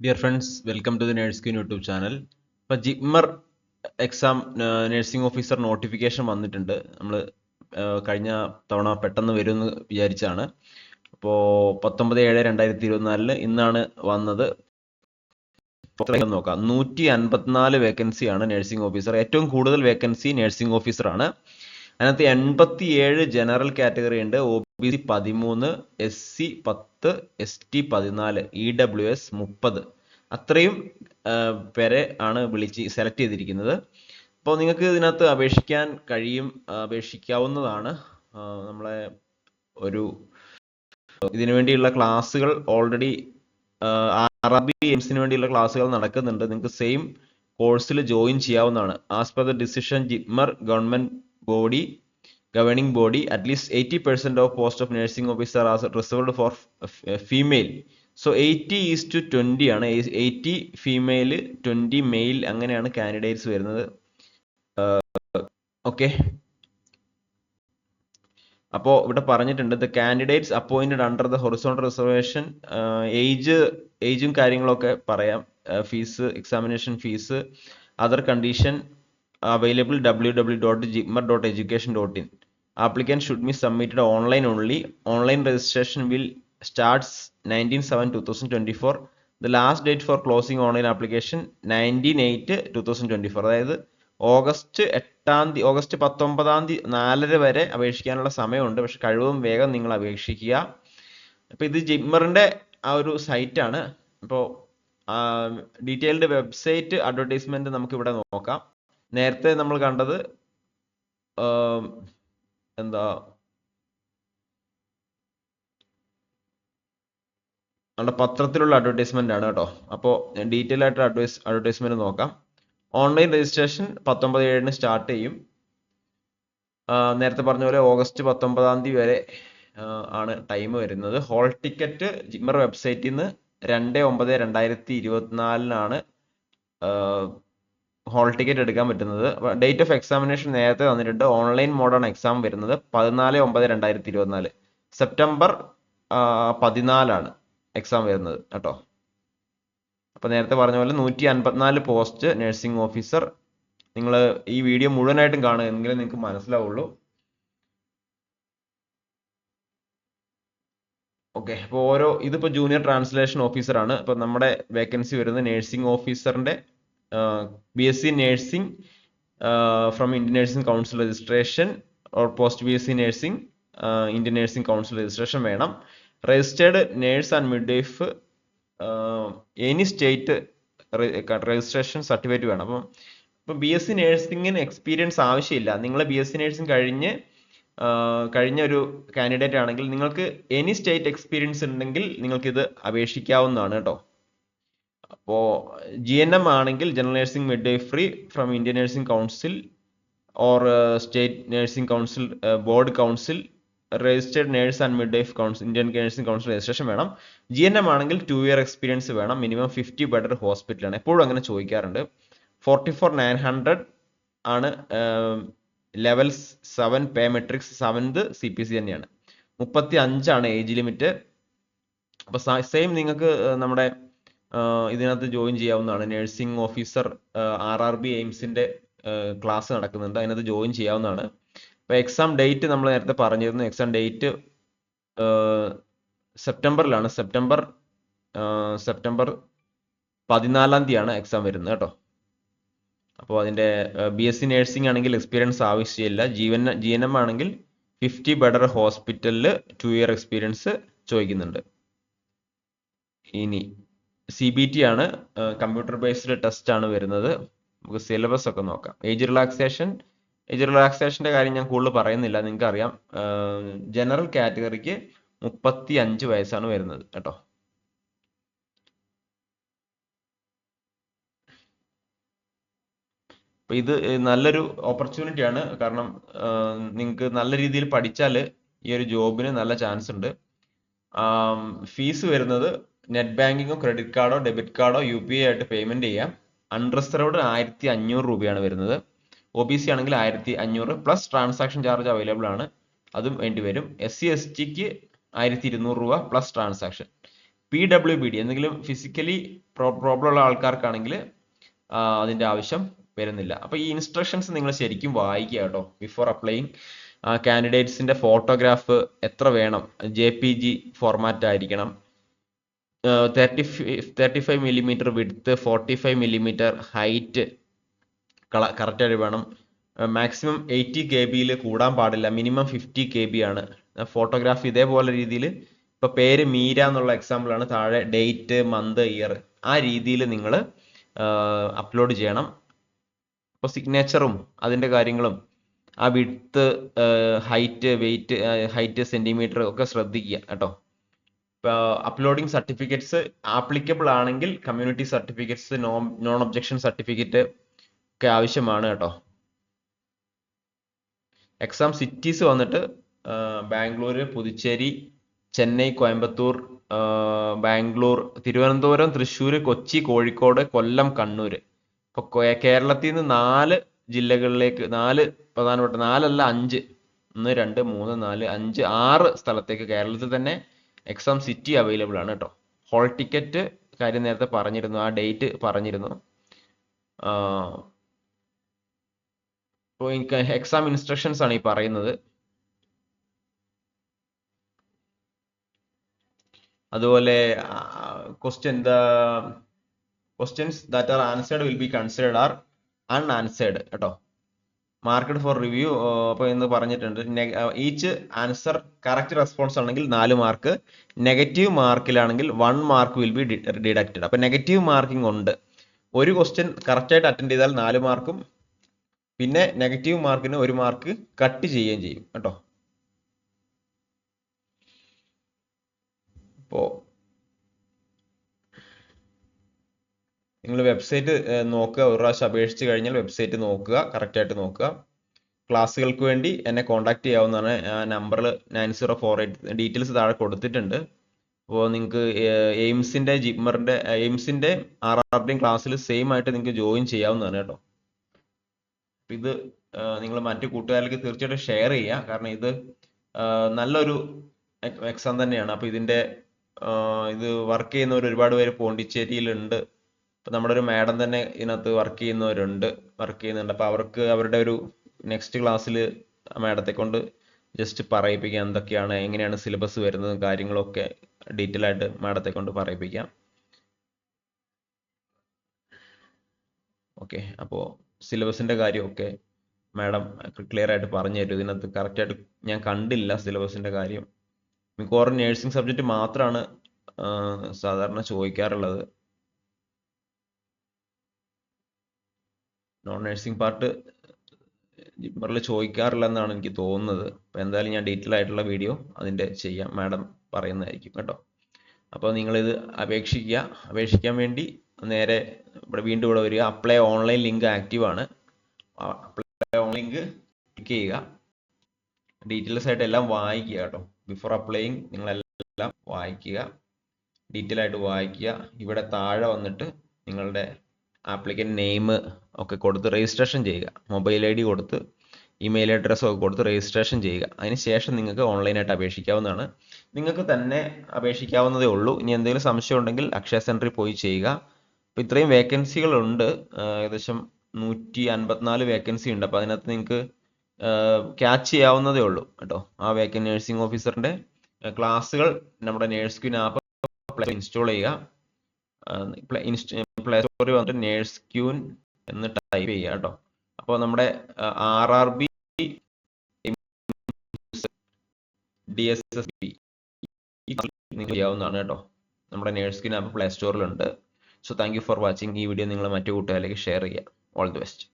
Dear friends welcome to the nurse queen YouTube channel ഇപ്പം JIPMER exam nursing officer notification വന്നിട്ടുണ്ട്. നമ്മൾ കഴിഞ്ഞ തവണ പെട്ടെന്ന് വരുമെന്ന് വിചാരിച്ചാണ്. അപ്പോൾ പത്തൊമ്പത് ഏഴ് രണ്ടായിരത്തി ഇരുപത്തിനാലിന് ഇന്നാണ് വന്നത്. നോക്കാം. നൂറ്റി അൻപത്തിനാല് വേക്കൻസിയാണ് നഴ്സിംഗ് ഓഫീസർ ഏറ്റവും കൂടുതൽ വേക്കൻസി നഴ്സിംഗ് ഓഫീസറാണ് അതിനകത്ത് എൺപത്തി ഏഴ് ജനറൽ കാറ്റഗറി ഉണ്ട്. ഒ ബി സി പതിമൂന്ന് എസ് സി പത്ത് എസ് ടി പതിനാല് ഇ ഡബ്ല്യു എസ് മുപ്പത്. അത്രയും പേരെ ആണ് വിളിച്ച് സെലക്ട് ചെയ്തിരിക്കുന്നത്. അപ്പോൾ നിങ്ങൾക്ക് ഇതിനകത്ത് അപേക്ഷിക്കാൻ കഴിയും അപേക്ഷിക്കാവുന്നതാണ്. നമ്മളെ ഒരു ഇതിനു വേണ്ടിയുള്ള ക്ലാസ്സുകൾ ഓൾറെഡി അറബി എയിംസിന് വേണ്ടിയുള്ള ക്ലാസ്സുകൾ നടക്കുന്നുണ്ട്. നിങ്ങൾക്ക് സെയിം കോഴ്സിൽ ജോയിൻ ചെയ്യാവുന്നതാണ്. As per the decision JIPMER government body governing body at least eighty percent of post of nursing officer as reserved for female so eighty is to twenty ആണ്. എയ്റ്റി ഫീമെയിൽ ട്വന്റി മെയിൽ അങ്ങനെയാണ് candidates വരുന്നത്. Okay അപ്പോൾ ഇവിടെ പറഞ്ഞിട്ടുണ്ട് the candidates appointed under the horizontal reservation age ഏജും കാര്യങ്ങളൊക്കെ പറയാം. Fee examination fee other condition available W W dot JIPMER dot education dot in application should be submitted online only online registration will starts nineteen seven two thousand twenty four the last date for closing online application nineteen eight two thousand twenty four അതായത് August എട്ടാം തീയതി August പത്തൊമ്പതാം തീയതി നാലര വരെ അപേക്ഷിക്കാനുള്ള സമയമുണ്ട്. പക്ഷെ കഴിവും വേഗം നിങ്ങൾ അപേക്ഷിക്കുക. അപ്പോൾ ഇത് ജിമ്മറിന്റെ ആ ഒരു സൈറ്റാണ്. അപ്പോൾ ഡീറ്റെയിൽഡ് വെബ്സൈറ്റ് അഡ്വർടൈസ്മെന്റ് നമുക്കിവിടെ നോക്കാം. നേരത്തെ നമ്മൾ കണ്ടത് എന്താ? നമ്മുടെ പത്രത്തിലുള്ള അഡ്വർടൈസ്മെന്റ് ആണ് കേട്ടോ. അപ്പോൾ ഡീറ്റെയിൽ ആയിട്ട് അഡ്വൈസ് അഡ്വർടൈസ്മെന്റ് നോക്കാം. ഓൺലൈൻ രജിസ്ട്രേഷൻ പത്തൊമ്പത് ഏഴിന് സ്റ്റാർട്ട് ചെയ്യും നേരത്തെ പറഞ്ഞ പോലെ ഓഗസ്റ്റ് പത്തൊമ്പതാം തീയതി വരെ ആണ് ടൈം വരുന്നത്. ഹോൾ ടിക്കറ്റ് ജിമ്മർ വെബ്സൈറ്റിൽ നിന്ന് രണ്ട് ഒമ്പത് രണ്ടായിരത്തി ഇരുപത്തിനാലിനാണ് ഹോൾ ടിക്കറ്റ് എടുക്കാൻ പറ്റുന്നത്. ഡേറ്റ് ഓഫ് എക്സാമിനേഷൻ നേരത്തെ തന്നിട്ടുണ്ട്. ഓൺലൈൻ മോഡാണ് എക്സാം വരുന്നത്. പതിനാല് ഒമ്പത് രണ്ടായിരത്തി ഇരുപത്തിനാല് സെപ്റ്റംബർ പതിനാലാണ് എക്സാം വരുന്നത് കേട്ടോ. അപ്പോൾ നേരത്തെ പറഞ്ഞ പോലെ നൂറ്റി അൻപത്തിനാല് പോസ്റ്റ് നഴ്സിംഗ് ഓഫീസർ നിങ്ങൾ ഈ വീഡിയോ മുഴുവനായിട്ടും കാണുക എങ്കിലും നിങ്ങൾക്ക് മനസ്സിലാവുള്ളൂ. ഓക്കെ അപ്പോൾ ഓരോ ഇതിപ്പോൾ ജൂനിയർ ട്രാൻസ്ലേഷൻ ഓഫീസറാണ് ഇപ്പോൾ നമ്മുടെ വേക്കൻസി വരുന്നത് nursing ഓഫീസറിന്റെ B S C nursing from Indian nursing council registration or post B S C nursing Indian nursing council registration വേണം. Registered nurse and midwife any state registration certificate വേണം. അപ്പം ഇപ്പം B S C നേഴ്സിംഗിന് experience ആവശ്യമില്ല. നിങ്ങൾ B S C nursing കഴിഞ്ഞ് കഴിഞ്ഞ ഒരു കാൻഡിഡേറ്റ് ആണെങ്കിൽ നിങ്ങൾക്ക് എനി സ്റ്റേറ്റ് എക്സ്പീരിയൻസ് ഉണ്ടെങ്കിൽ നിങ്ങൾക്കിത് അപേക്ഷിക്കാവുന്നതാണ് കേട്ടോ. അപ്പോൾ ജി എൻ എം ആണെങ്കിൽ general nursing midwifery from Indian nursing council or state nursing council board council registered nurse and midwife council Indian nursing council registration വേണം. ജി എൻ എം ആണെങ്കിൽ two year experience വേണം. Minimum fifty bedder ഹോസ്പിറ്റലാണ് എപ്പോഴും അങ്ങനെ ചോദിക്കാറുണ്ട്. Forty four nine hundred ആണ് level seven pay matrix seventh C P C തന്നെയാണ്. മുപ്പത്തി അഞ്ചാണ് ഏജ് ലിമിറ്റ് അപ്പോൾ സെയിം നിങ്ങൾക്ക് നമ്മുടെ ഇതിനകത്ത് ജോയിൻ ചെയ്യാവുന്നതാണ്. Nursing officer R R B എയിംസിന്റെ class നടക്കുന്നുണ്ട്. അതിനകത്ത് ജോയിൻ ചെയ്യാവുന്നതാണ്. അപ്പോൾ എക്സാം ഡേറ്റ് നമ്മൾ നേരത്തെ പറഞ്ഞിരുന്നു. എക്സാം ഡേറ്റ് സെപ്റ്റംബറിലാണ്. സെപ്റ്റംബർ സെപ്റ്റംബർ പതിനാലാം തീയതിയാണ് എക്സാം വരുന്നത് കേട്ടോ. അപ്പോൾ അതിന്റെ ബി എസ് സി നേഴ്സിംഗ് ആണെങ്കിൽ എക്സ്പീരിയൻസ് ആവശ്യമില്ല. ജീവൻ ജി എൻ എം ആണെങ്കിൽ ഫിഫ്റ്റി ബെഡർ ഹോസ്പിറ്റലിൽ ടു ഇയർ എക്സ്പീരിയൻസ് ചോദിക്കുന്നുണ്ട്. ഇനി സി ബി ടി ആണ് കമ്പ്യൂട്ടർ ബേസ്ഡ് ടെസ്റ്റ് ആണ് വരുന്നത്. നമുക്ക് സിലബസ് ഒക്കെ നോക്കാം. ഏജ് റിലാക്സേഷൻ ഏജ് റിലാക്സേഷന്റെ കാര്യം ഞാൻ കൂടുതൽ പറയുന്നില്ല നിങ്ങൾക്ക് അറിയാം ജനറൽ കാറ്റഗറിക്ക് മുപ്പത്തി അഞ്ച് വയസ്സാണ് വരുന്നത് കേട്ടോ. അപ്പോൾ ഇത് നല്ലൊരു ഓപ്പർച്യൂണിറ്റി ആണ്. കാരണം നിങ്ങൾക്ക് നല്ല രീതിയിൽ പഠിച്ചാൽ ഈ ഒരു ജോബിന് നല്ല ചാൻസ് ഉണ്ട്. ഫീസ് വരുന്നത് നെറ്റ് ബാങ്കിങ്ങോ ക്രെഡിറ്റ് കാർഡോ ഡെബിറ്റ് കാർഡോ യു പി ഐ ആയിട്ട് പേയ്മെന്റ് ചെയ്യാം. അൺറിസർവ്ഡ് ആയിരത്തി അഞ്ഞൂറ് രൂപയാണ് വരുന്നത്. ഒ ബി സി ആണെങ്കിൽ ആയിരത്തി അഞ്ഞൂറ് പ്ലസ് ട്രാൻസാക്ഷൻ ചാർജ് അവൈലബിൾ ആണ്. അതും വേണ്ടി വരും. എസ് സി എസ് ടിക്ക് ആയിരത്തി ഇരുന്നൂറ് രൂപ plus transaction P W B D എന്തെങ്കിലും ഫിസിക്കലി പ്രോബ്ലം ഉള്ള ആൾക്കാർക്കാണെങ്കിൽ അതിന്റെ ആവശ്യം വരുന്നില്ല. അപ്പോൾ ഈ ഇൻസ്ട്രക്ഷൻസ് നിങ്ങൾ ശരിക്കും വായിക്കുക കേട്ടോ. ബിഫോർ അപ്ലൈയിങ് കാൻഡിഡേറ്റ്സിന്റെ ഫോട്ടോഗ്രാഫ് എത്ര വേണം? ജെ പി ജി ഫോർമാറ്റ് ആയിരിക്കണം. Thirty thirty five millimetre width forty five millimetre height correct ആയിട്ട് വേണം. മാക്സിമം എയ്റ്റി കെ ബിയിൽ കൂടാൻ പാടില്ല. മിനിമം ഫിഫ്റ്റി കെ ബി ആണ് ഫോട്ടോഗ്രാഫ് ഇതേപോലെ രീതിയിൽ ഇപ്പോൾ പേര് മീര എന്നുള്ള എക്സാമ്പിൾ ആണ്. താഴെ ഡേറ്റ് മന്ത് ഇയർ ആ രീതിയിൽ നിങ്ങൾ അപ്ലോഡ് ചെയ്യണം. അപ്പോൾ സിഗ്നേച്ചറും അതിന്റെ കാര്യങ്ങളും ആ width height weight height centimetre ഒക്കെ ശ്രദ്ധിക്കുക കേട്ടോ. അപ്ലോഡിങ് സർട്ടിഫിക്കറ്റ്സ് ആപ്ലിക്കബിൾ ആണെങ്കിൽ community certificates non non objection certificate ഒക്കെ ആവശ്യമാണ് കേട്ടോ. എക്സാം സിറ്റീസ് വന്നിട്ട് ബാംഗ്ലൂർ പുതുച്ചേരി ചെന്നൈ കോയമ്പത്തൂർ ബാംഗ്ലൂർ തിരുവനന്തപുരം തൃശ്ശൂർ കൊച്ചി കോഴിക്കോട് കൊല്ലം കണ്ണൂർ ഇപ്പോൾ കേരളത്തിൽ നിന്ന് നാല് ജില്ലകളിലേക്ക് നാല് പ്രധാനപ്പെട്ട നാലല്ല അഞ്ച്. ഒന്ന് രണ്ട് മൂന്ന് നാല് അഞ്ച് ആറ് സ്ഥലത്തേക്ക് കേരളത്തിൽ തന്നെ എക്സാം സിറ്റി അവൈലബിൾ ആണ് കേട്ടോ ഹോൾ ടിക്കറ്റ് കാര്യം നേരത്തെ പറഞ്ഞിരുന്നു ആ ഡേറ്റ് പറഞ്ഞിരുന്നു. ഇപ്പോൾ എനിക്ക് എക്സാം ഇൻസ്ട്രക്ഷൻസ് ആണ് ഈ പറയുന്നത്. അതുപോലെ question the questions that are answered will be considered or unanswered കേട്ടോ മാർക്കഡ് ഫോർ റിവ്യൂ അപ്പോൾ എന്ന് പറഞ്ഞിട്ടുണ്ട്. ഈച്ച് ആൻസർ കറക്റ്റ് റെസ്പോൺസ് ആണെങ്കിൽ നാല് mark negative മാർക്കിലാണെങ്കിൽ one mark will be deducted അപ്പോൾ നെഗറ്റീവ് മാർക്കിംഗ് ഉണ്ട്. ഒരു ക്വസ്റ്റ്യൻ കറക്റ്റായിട്ട് അറ്റൻഡ് ചെയ്താൽ നാല് മാർക്കും പിന്നെ നെഗറ്റീവ് മാർക്കിന് ഒരു മാർക്ക് കട്ട് ചെയ്യുകയും ചെയ്യും. കേട്ടോ? അപ്പോൾ നിങ്ങൾ വെബ്സൈറ്റ് നോക്കുക. ഒരു പ്രാവശ്യം അപേക്ഷിച്ച് കഴിഞ്ഞാൽ വെബ്സൈറ്റ് നോക്കുക കറക്റ്റായിട്ട് നോക്കുക. ക്ലാസ്സുകൾക്ക് വേണ്ടി എന്നെ കോൺടാക്ട് ചെയ്യാവുന്നതാണ്. ആ നമ്പറിൽ nine zero four eight details താഴെ കൊടുത്തിട്ടുണ്ട്. അപ്പോൾ നിങ്ങൾക്ക് എയിംസിന്റെ ജിമ്മറിന്റെ എയിംസിന്റെ ആർ ആറിന്റെയും ക്ലാസ്സിൽ സെയിം ആയിട്ട് നിങ്ങൾക്ക് ജോയിൻ ചെയ്യാവുന്നതാണ് കേട്ടോ. ഇത് നിങ്ങൾ മറ്റു കൂട്ടുകാർക്ക് തീർച്ചയായിട്ടും ഷെയർ ചെയ്യുക. കാരണം ഇത് നല്ലൊരു എക്സാം തന്നെയാണ്. അപ്പോൾ ഇതിന്റെ ഇത് വർക്ക് ചെയ്യുന്നവർ ഒരുപാട് പേര് പോണ്ടിച്ചേരിയിലുണ്ട്. ഇപ്പം നമ്മുടെ ഒരു മാഡം തന്നെ ഇതിനകത്ത് വർക്ക് ചെയ്യുന്നവരുണ്ട്. വർക്ക് ചെയ്യുന്നുണ്ട്. അപ്പോൾ അവർക്ക് അവരുടെ ഒരു നെക്സ്റ്റ് ക്ലാസ്സിൽ മാഡത്തെ കൊണ്ട് ജസ്റ്റ് പറയിപ്പിക്കാം. എന്തൊക്കെയാണ് എങ്ങനെയാണ് സിലബസ് വരുന്നത് കാര്യങ്ങളൊക്കെ ഡീറ്റെയിൽ ആയിട്ട് മാഡത്തെ കൊണ്ട് പറയിപ്പിക്കാം. ഓക്കെ അപ്പോൾ സിലബസിന്റെ കാര്യമൊക്കെ മാഡം ക്ലിയർ ആയിട്ട് പറഞ്ഞു തരും. ഇതിനകത്ത് കറക്റ്റായിട്ട് ഞാൻ കണ്ടില്ല സിലബസിന്റെ കാര്യം. മിക്കവാറും നേഴ്സിംഗ് സബ്ജക്റ്റ് മാത്രമാണ് സാധാരണ ചോദിക്കാറുള്ളത്. നോൺ നേഴ്സിംഗ് പാർട്ട് ജിമ്മറിൽ ചോദിക്കാറില്ല എന്നാണ് എനിക്ക് തോന്നുന്നത്. അപ്പോൾ എന്തായാലും ഞാൻ ഡീറ്റെയിൽ ആയിട്ടുള്ള വീഡിയോ അതിന്റെ ചെയ്യാം. മാഡം പറയുന്നതായിരിക്കും കേട്ടോ. അപ്പോൾ നിങ്ങളിത് അപേക്ഷിക്കുക. അപേക്ഷിക്കാൻ വേണ്ടി നേരെ ഇവിടെ വീണ്ടും ഇവിടെ വരിക. അപ്ലൈ ഓൺലൈൻ ലിങ്ക് ആക്റ്റീവ് ആണ് അപ്ലൈ ഓൺലൈൻ ലിങ്ക് ക്ലിക്ക് ചെയ്യുക. ഡീറ്റെയിൽസ് ആയിട്ട് എല്ലാം വായിക്കുക കേട്ടോ. ബിഫോർ അപ്ലൈയിങ് നിങ്ങളെല്ലാം വായിക്കുക. ഡീറ്റെയിൽ ആയിട്ട് വായിക്കുക. ഇവിടെ താഴെ വന്നിട്ട് നിങ്ങളുടെ ആപ്ലിക്കന്റ് നെയിം ഒക്കെ കൊടുത്ത് രജിസ്ട്രേഷൻ ചെയ്യുക. മൊബൈൽ ഐ ഡി കൊടുത്ത് ഇമെയിൽ അഡ്രസ്സ് ഒക്കെ കൊടുത്ത് രജിസ്ട്രേഷൻ ചെയ്യുക. അതിനുശേഷം നിങ്ങൾക്ക് ഓൺലൈനായിട്ട് അപേക്ഷിക്കാവുന്നതാണ്. നിങ്ങൾക്ക് തന്നെ അപേക്ഷിക്കാവുന്നതേ ഉള്ളൂ. ഇനി എന്തെങ്കിലും സംശയം ഉണ്ടെങ്കിൽ അക്ഷയ സെന്ററിൽ പോയി ചെയ്യുക. അപ്പോൾ ഇത്രയും വേക്കൻസികളുണ്ട് ഏകദേശം നൂറ്റി അൻപത്തിനാല് വേക്കൻസി ഉണ്ട്. അപ്പോൾ അതിനകത്ത് നിങ്ങൾക്ക് ക്യാച്ച് ചെയ്യാവുന്നതേ ഉള്ളൂ കേട്ടോ. ആ വേക്കൻ നേഴ്സിംഗ് ഓഫീസറിന്റെ ക്ലാസ്സുകൾ നമ്മുടെ നേഴ്സ് ക്യൂൻ ആപ്പ് ഇൻസ്റ്റാൾ ചെയ്യുക പ്ലേ സ്റ്റോറിൽ വന്നിട്ട് നേഴ്സ് ക്യൂൻ എന്ന് ടൈപ്പ് ചെയ്യുക കേട്ടോ. അപ്പോൾ നമ്മുടെ R R B D S S B നിങ്ങൾ ചെയ്യാവുന്നതാണ് കേട്ടോ. നമ്മുടെ nurse queen app play സ്റ്റോറിലുണ്ട്. So thank you for watching. ഈ വീഡിയോ നിങ്ങൾ മറ്റു കൂട്ടുകാരിലേക്ക് ഷെയർ ചെയ്യുക. All the best.